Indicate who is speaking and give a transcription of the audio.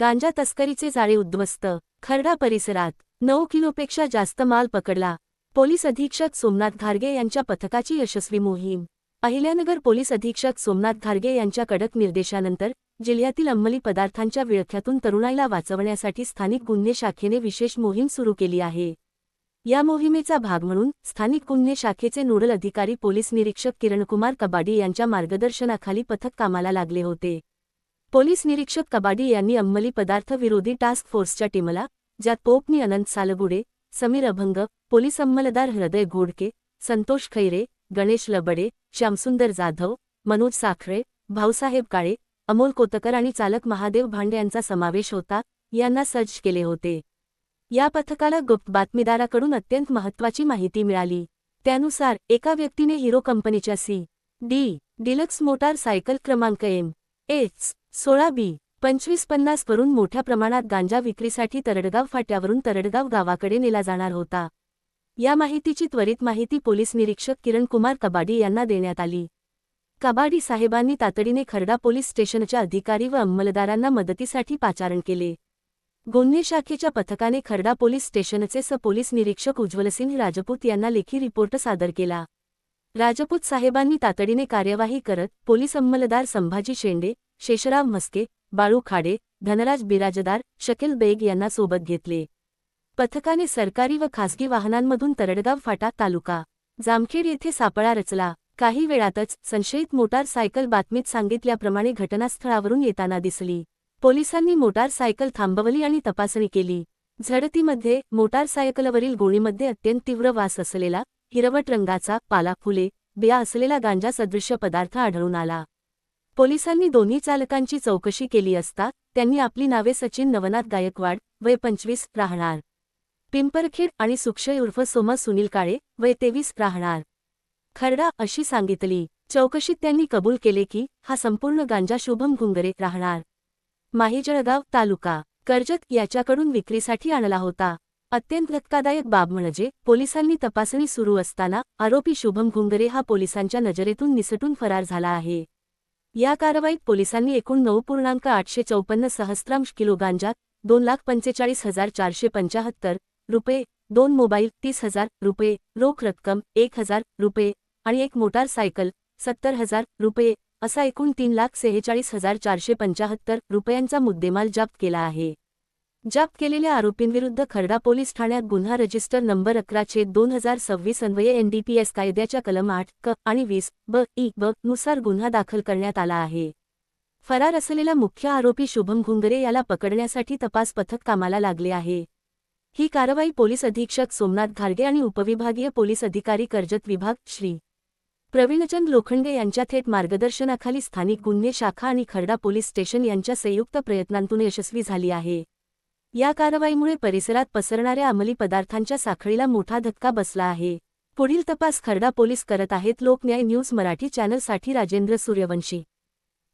Speaker 1: गांजा तस्करीचे जाळे उद्ध्वस्त. खरडा परिसरात नऊ किलोपेक्षा जास्त माल पकडला. पोलीस अधीक्षक सोमनाथ घारगे यांच्या पथकाची यशस्वी मोहीम. अहिल्यानगर पोलीस अधीक्षक सोमनाथ घारगे यांच्या कडक निर्देशानंतर जिल्ह्यातील अंमली पदार्थांच्या विळख्यातून तरुणाईला वाचवण्यासाठी स्थानिक गुन्हे शाखेने विशेष मोहीम सुरू केली आहे. या मोहिमेचा भाग म्हणून स्थानिक गुन्हे शाखेचे नोडल अधिकारी पोलीस निरीक्षक किरणकुमार कबाडी यांच्या मार्गदर्शनाखाली पथक कामाला लागले होते. पोलीस निरीक्षक कबाडी यांनी अंमली पदार्थ विरोधी टास्क फोर्सच्या टीमला ज्यात पोपनी अनंत सालगुडे समीर अभंग पोलीस अंमलदार हृदय घोडके संतोष खैरे गणेश लबडे श्यामसुंदर जाधव मनोज साखरे भाऊसाहेब काळे अमोल कोतकर आणि चालक महादेव भांडे यांचा समावेश होता यांना सर्च केले होते. या पथकाला गुप्त बातमीदाराकडून अत्यंत महत्त्वाची माहिती मिळाली. त्यानुसार एका व्यक्तीने हिरो कंपनीच्या C D deluxe motorcycle क्रमांक एम एच सोळा बी पंचवीस पन्नास वरून मोठ्या प्रमाणात गांजा विक्रीसाठी तरडगाव फाट्यावरून तरडगाव गावाकडे नेला जाणार होता. या माहितीची त्वरित माहिती पोलीस निरीक्षक किरण कुमार कबाडी यांना देण्यात आली. कबाडी साहेबांनी तातडीने खरडा पोलीस स्टेशनच्या अधिकारी व अंमलदारांना मदतीसाठी पाचारण केले. गोन्हे शाखेच्या पथकाने खरडा पोलीस स्टेशनचे स पोलीस निरीक्षक उज्ज्वलसिंह राजपूत यांना लेखी रिपोर्ट सादर केला. राजपूत साहेबांनी तातडीने कार्यवाही करत पोलीस अंमलदार संभाजी शेंडे शेषराव म्हस्के बाळू खाडे धनराज बिराजदार शकील बेग यांना सोबत घेतले. पथकाने सरकारी व खासगी वाहनांमधून तरडगाव फाटा तालुका जामखेड येथे सापळा रचला. काही वेळातच संशयित मोटार सायकल बातमीत सांगितल्याप्रमाणे घटनास्थळावरून येताना दिसली. पोलिसांनी मोटारसायकल थांबवली आणि तपासणी केली. झडतीमध्ये मोटारसायकलवरील गोळीमध्ये अत्यंत तीव्र वास असलेला हिरवट रंगाचा पाला फुले बिया असलेला गांजा सदृश्य पदार्थ आढळून आला. पोलिसांनी दोन्ही चालकांची चौकशी केली असता त्यांनी आपली नावे सचिन नवनाथ गायकवाड वय पंचवीस राहणार. पिंपरखेड आणि सुक्षय उर्फ सोमा सुनील काळे वय तेवीस राहणार. खरडा अशी सांगितली चौकशीत त्यांनी कबूल केले की हा संपूर्ण गांजा शुभम घुंगरे राहणार. माहीजळगाव तालुका. कर्जत याच्याकडून विक्रीसाठी आणला होता. अत्यंत धक्कादायक बाब म्हणजे पोलिसांनी तपासणी सुरू असताना आरोपी शुभम घुंगरे हा पोलिसांच्या नजरेतून निसटून फरार झाला आहे. या कारवाईत पोलिसांनी एकूण नऊ पूर्णांक आठशे चौपन्न सहस्रांश किलो गांजा दोन लाख पंचेचाळीस हजार चारशे पंचाहत्तर रुपये दोन मोबाईल तीस हजार रुपये रोख रक्कम एक हजार रुपये आणि एक मोटार सायकल सत्तर हजार रुपये असा एकूण तीन लाख सेहेचाळीस हजार चारशे पंचाहत्तर रुपयांचा मुद्देमाल जप्त केला आहे. जप्त केलेल्या आरोपींविरुद्ध खरडा पोलीस ठाण्यात गुन्हा रजिस्टर नंबर अकरा दोन हजार सव्वीस अन्वये एनडीपीएस कायद्याच्या कलम आठ क आणि वीस ब ई ब नुसार गुन्हा दाखल करण्यात आला आहे. फरार असलेला मुख्य आरोपी शुभम घुंगरे याला पकडण्यासाठी तपास पथक कामाला लागले आहे. ही कारवाई पोलीस अधीक्षक सोमनाथ घारगे आणि उपविभागीय पोलीस अधिकारी कर्जत विभाग श्री. प्रवीणचंद लोखंडे यांच्या थेट मार्गदर्शनाखाली स्थानिक गुन्हे शाखा आणि खर्डा पोलीस स्टेशन यांच्या संयुक्त प्रयत्नांतून यशस्वी झाली आहे. या कारवाईमुळे परिसरात पसरणाऱ्या अंमली पदार्थांच्या साखळीला मोठा धक्का बसला आहे. पुढील तपास खरडा पोलीस करत आहेत. लोकन्याय न्यूज मराठी चॅनलसाठी राजेंद्र सूर्यवंशी.